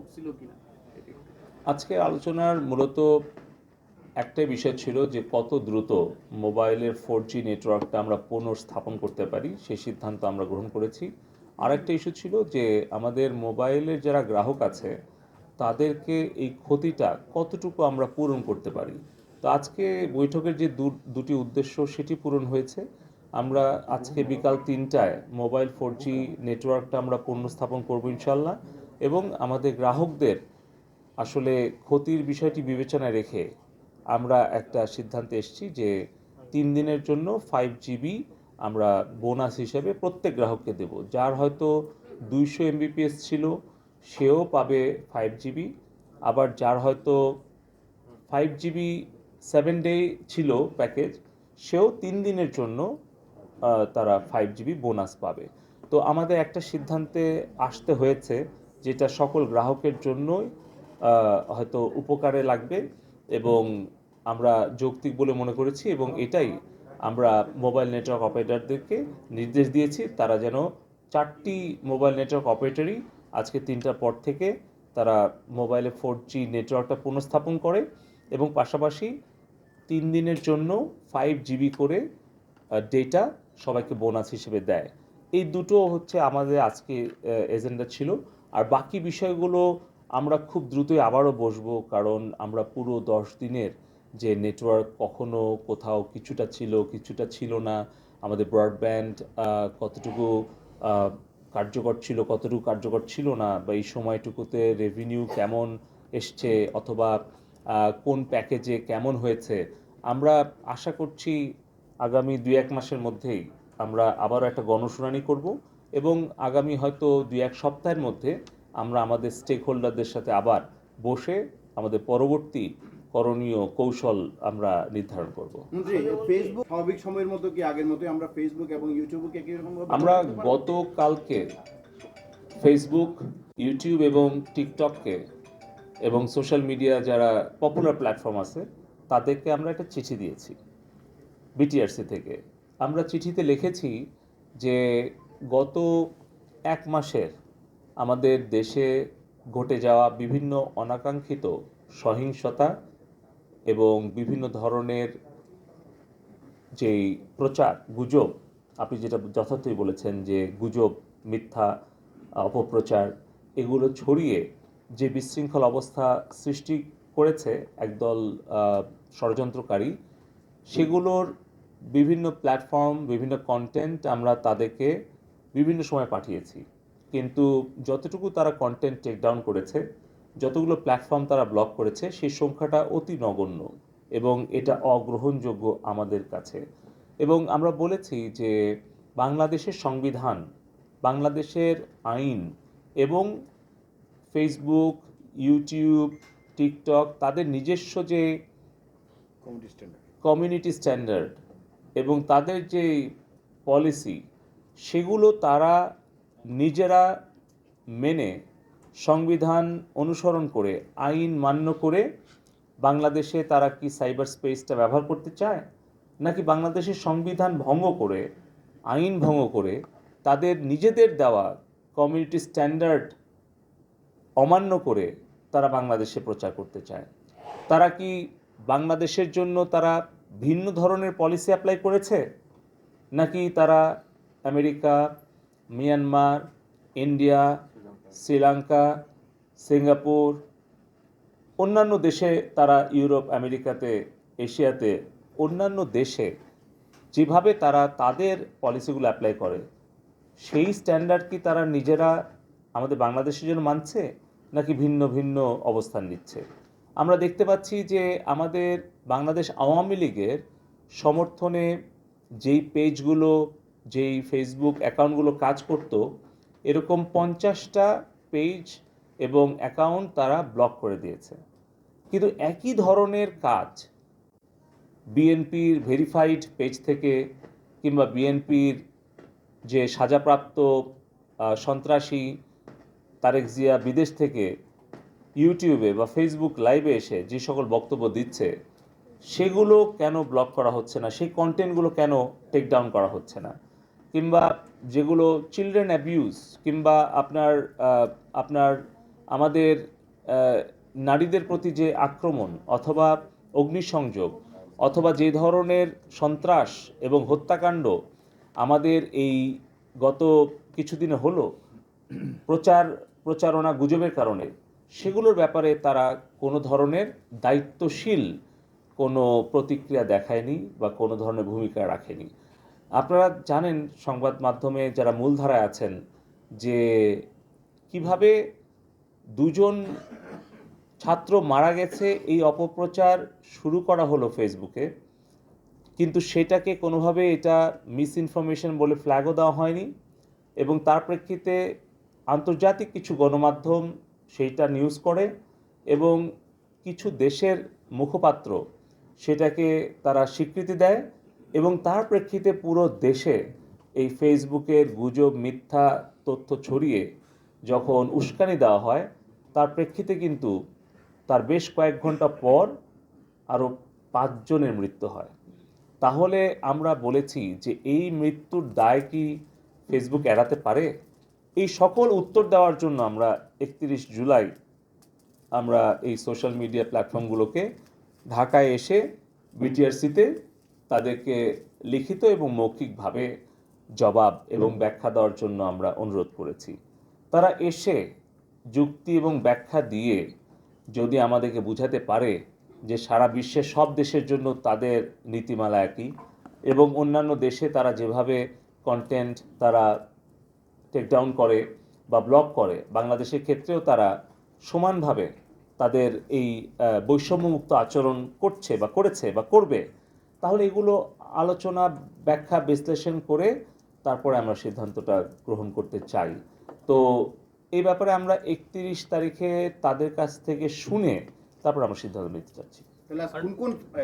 উঠছিল কিনা? এটি। আজকে আলোচনার মূলত একটাই বিষয় ছিল যে কত দ্রুত মোবাইলের ফোর জি নেটওয়ার্কটা আমরা পুনর্স্থাপন করতে পারি সেই সিদ্ধান্ত আমরা গ্রহণ করেছি। আরেকটা ইস্যু ছিল যে আমাদের মোবাইলের যারা গ্রাহক আছে, তাদেরকে এই ক্ষতিটা কতটুকু আমরা পূরণ করতে পারি? তো আজকে বৈঠকের যে দুটি উদ্দেশ্য সেটি পূরণ হয়েছে। আমরা আজকে বিকাল তিনটায় মোবাইল ফোর জি নেটওয়ার্কটা আমরা পুনর্স্থাপন করব ইনশাল্লাহ এবং আমাদের গ্রাহকদের আসলে ক্ষতির বিষয়টি বিবেচনায় রেখে আমরা একটা সিদ্ধান্তে এসেছি যে তিন দিনের জন্য ফাইভ জিবি আমরা বোনাস হিসেবে প্রত্যেক গ্রাহককে দেব। যার হয়তো দুইশো এমবিপিএস ছিল, সেও পাবে ফাইভ জিবি আবার যার হয়তো ফাইভ জিবি সেভেন ডে ছিল প্যাকেজ সেও তিন দিনের জন্য তারা ফাইভ জিবি বোনাস পাবে। তো আমাদের একটা সিদ্ধান্তে আসতে হয়েছে যেটা সকল গ্রাহকের জন্যই হয়তো উপকারে লাগবে এবং আমরা যৌক্তিক বলে মনে করেছি এবং এটাই আমরা মোবাইল নেটওয়ার্ক অপারেটরদেরকে নির্দেশ দিয়েছি। তারা যেন চারটি মোবাইল নেটওয়ার্ক অপারেটরই আজকে তিনটার পর থেকে তারা মোবাইলে ফোর জি নেটওয়ার্কটা পুনঃস্থাপন করে এবং পাশাপাশি তিন দিনের জন্য ফাইভ জিবি করে ডেটা সবাইকে বোনাস হিসেবে দেয়। এই দুটো হচ্ছে আমাদের আজকে এজেন্ডা ছিল। আর বাকি বিষয়গুলো আমরা খুব দ্রুতই আবারও বসবো, কারণ আমরা পুরো দশ দিনের যে নেটওয়ার্ক কখনো কোথাও কিছুটা ছিল কিছুটা ছিল না, আমাদের ব্রডব্যান্ড কতটুকু কার্যকর ছিল, কতটুকু কার্যকর ছিল না, বা এই সময়টুকুতে রেভিনিউ কেমন এসছে, অথবা কোন প্যাকেজে কেমন হয়েছে, আমরা আশা করছি আগামী দু এক মাসের মধ্যেই আমরা আবারও একটা গণশুনানি করব। এবং আগামী হয়তো দুই এক সপ্তাহের মধ্যে আমরা আমাদের স্টেক হোল্ডারদের সাথে আবার বসে আমাদের পরবর্তী করণীয় কৌশল আমরা নির্ধারণ করব ফেসবুক স্বাভাবিক সময়ের মতো কি আগের মতোই আমরা ফেসবুক এবং ইউটিউবকে একই রকম আমরা? গতকালকে ফেসবুক ইউটিউব এবং টিকটককে এবং সোশ্যাল মিডিয়া যারা পপুলার প্ল্যাটফর্ম আছে তাদেরকে আমরা একটা চিঠি দিয়েছি বিটিআরসি থেকে আমরা চিঠিতে লিখেছি যে গত এক মাসের আমাদের দেশে ঘটে যাওয়া বিভিন্ন অনাকাঙ্ক্ষিত সহিংসতা এবং বিভিন্ন ধরনের যেই প্রচার, গুজব, আপনি যেটা যথার্থই বলেছেন যে গুজব, মিথ্যা, অপপ্রচার, এগুলো ছড়িয়ে যে বিশৃঙ্খল অবস্থা সৃষ্টি করেছে একদল ষড়যন্ত্রকারী, সেগুলোর বিভিন্ন প্ল্যাটফর্ম, বিভিন্ন কন্টেন্ট আমরা তাদেরকে বিভিন্ন সময় পাঠিয়েছি। কিন্তু যতটুকু তারা কন্টেন্ট টেক ডাউন করেছে যতগুলো প্ল্যাটফর্ম তারা ব্লক করেছে সেই সংখ্যাটা অতি নগণ্য এবং এটা অগ্রহণযোগ্য আমাদের কাছে। এবং আমরা বলেছি যে বাংলাদেশের সংবিধান বাংলাদেশের আইন এবং ফেসবুক ইউটিউব টিকটক তাদের নিজস্ব যে কমিউনিটি স্ট্যান্ডার্ড এবং তাদের যে পলিসি সেগুলো তারা নিজেরা মেনে সংবিধান অনুসরণ করে, আইন মান্য করে বাংলাদেশে তারা কি সাইবার স্পেসটা ব্যবহার করতে চায়? নাকি বাংলাদেশের সংবিধান ভঙ্গ করে, আইন ভঙ্গ করে তাদের নিজেদের দেওয়া কমিউনিটি স্ট্যান্ডার্ড অমান্য করে তারা বাংলাদেশে প্রচার করতে চায়? তারা কি বাংলাদেশের জন্য তারা ভিন্ন ধরনের পলিসি অ্যাপ্লাই করেছে? নাকি তারা America Myanmar India Sri Lanka Singapore অন্যান্য দেশে তারা ইউরোপ, আমেরিকাতে, এশিয়াতে, অন্যান্য দেশে যেভাবে তারা তাদের পলিসিগুলো অ্যাপ্লাই করে, সেই স্ট্যান্ডার্ড কি তারা নিজেরা আমাদের বাংলাদেশের জন্য মানছে নাকি ভিন্ন ভিন্ন অবস্থান নিচ্ছে? আমরা দেখতে পাচ্ছি যে আমাদের বাংলাদেশ আওয়ামী লীগের সমর্থনে যেই পেজগুলো যেই ফেসবুক অ্যাকাউন্টগুলো কাজ করত, এরকম পঞ্চাশটা পেজ এবং অ্যাকাউন্ট তারা ব্লক করে দিয়েছে। কিন্তু একই ধরনের কাজ বিএনপির ভেরিফাইড পেজ থেকে কিংবা বিএনপির যে সাজাপ্রাপ্ত সন্ত্রাসী তারেক জিয়া বিদেশ থেকে ইউটিউবে বা ফেসবুক লাইভে এসে যে সকল বক্তব্য দিচ্ছে, সেগুলো কেন ব্লক করা হচ্ছে না? সেই কন্টেন্টগুলো কেন টেক ডাউন করা হচ্ছে না? কিংবা যেগুলো চিলড্রেন অ্যাবিউজ কিংবা আপনার আপনার আমাদের নারীদের প্রতি যে আক্রমণ অথবা অগ্নিসংযোগ অথবা যে ধরনের সন্ত্রাস এবং হত্যাকাণ্ড আমাদের এই গত কিছুদিনে হলো, প্রচার, প্রচারণা গুজবের কারণে, সেগুলোর ব্যাপারে তারা কোনো ধরনের দায়িত্বশীল কোনো প্রতিক্রিয়া দেখায়নি বা কোনো ধরনের ভূমিকা রাখেনি। আপনারা জানেন সংবাদ মাধ্যমে যারা মূলধারায় আছেন যে কীভাবে দুজন ছাত্র মারা গেছে, এই অপপ্রচার শুরু করা হলো ফেসবুকে। কিন্তু সেটাকে কোনোভাবে এটা মিস ইনফরমেশন বলে ফ্ল্যাগও দেওয়া হয়নি এবং তার প্রেক্ষিতে আন্তর্জাতিক কিছু গণমাধ্যম সেইটা নিউজ করে এবং কিছু দেশের মুখপাত্র সেটাকে তারা স্বীকৃতি দেয় এবং তার প্রেক্ষিতে পুরো দেশে এই ফেসবুকের গুজব, মিথ্যা তথ্য ছড়িয়ে যখন উস্কানি দেওয়া হয়, তার প্রেক্ষিতে কিন্তু তার বেশ কয়েক ঘণ্টা পর আরও পাঁচজনের মৃত্যু হয়। তাহলে আমরা বলেছি যে এই মৃত্যুর দায় কি ফেসবুক এড়াতে পারে? এই সকল উত্তর দেওয়ার জন্য আমরা একত্রিশ জুলাই আমরা এই সোশ্যাল মিডিয়া প্ল্যাটফর্মগুলোকে ঢাকায় এসে বিটিআরসিতে তাদেরকে লিখিত এবং মৌখিকভাবে জবাব এবং ব্যাখ্যা দেওয়ার জন্য আমরা অনুরোধ করেছি। তারা এসে যুক্তি এবং ব্যাখ্যা দিয়ে যদি আমাদেরকে বুঝাতে পারে যে সারা বিশ্বের সব দেশের জন্য তাদের নীতিমালা একই এবং অন্যান্য দেশে তারা যেভাবে কন্টেন্ট তারা টেকডাউন করে বা ব্লক করে, বাংলাদেশের ক্ষেত্রেও তারা সমানভাবে তাদের এই বৈষম্যমুক্ত আচরণ করছে বা করেছে বা করবে তাহলে এগুলো আলোচনা, ব্যাখ্যা, বিশ্লেষণ করে তারপরে আমরা সিদ্ধান্তটা গ্রহণ করতে চাই। তো এই ব্যাপারে আমরা একত্রিশ তারিখে তাদের কাছ থেকে শুনে তারপর আমরা সিদ্ধান্ত নিতে চাচ্ছি।